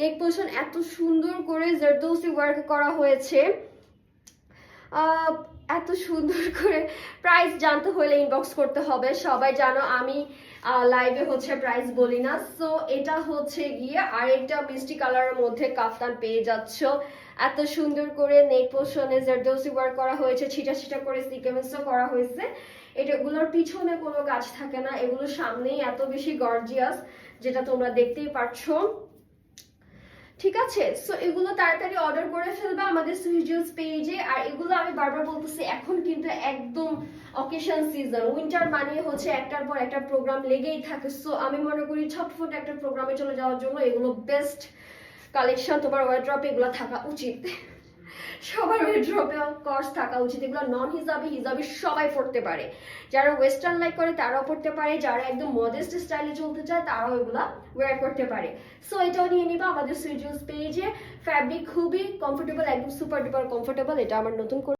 নেক portion এত সুন্দর করে জারদৌসি ওয়ার্ক করা হয়েছে। এত সুন্দর করে প্রাইস জানতে হলে ইনবক্স করতে হবে। সবাই জানো আমি লাইভে হচ্ছে প্রাইস বলি না। সো এটা হচ্ছে গিয়ে আরেকটা মিষ্টি কালারের মধ্যে কাফতান পেয়ে যাচ্ছ। এত সুন্দর করে নেক পোর্শনে জারদৌসি ওয়ার্ক করা হয়েছে, ছিটা ছিটা করে সিকেন্সও করা হয়েছে। এটাগুলোর পিছনে কোনো কাজ থাকে না। এগুলো সামনেই এত বেশি গর্জিয়াস যেটা তোমরা দেখতেই পারছ। ঠিক আছে? সো এগুলো তাড়াতাড়ি অর্ডার করে ফেলবে আমাদের সুইজিউস পেজে আর এগুলো আমি বারবার বলতেছি, এখন কিন্তু একদম অকেশন সিজন উইন্টার মানে হচ্ছে একটার পর একটা প্রোগ্রাম লেগেই থাকে। সো আমি মনে করি ছটফট একটা প্রোগ্রামে চলে যাওয়ার জন্য এগুলো বেস্ট কালেকশন তোমার ওয়ার্ড্রপে এগুলো থাকা উচিত। সবার ওয়ার্ড্রপে কর্স থাকা উচিত। এগুলো নন হিসাবে হিসাবে সবাই পড়তে পারে। যারা ওয়েস্টার্ন লাইক করে, তারাও পড়তে পারে। যারা একদম মডেস্ট স্টাইলে চলতে চায়, তারাও এগুলো ওয়্যার করতে পারে। সো এটাও নিয়ে নিবা আমাদের সুইজুস পেজে ফ্যাব্রিক খুবই কমফোর্টেবল একদম সুপার ডুপার কমফোর্টেবল এটা আমার নতুন করে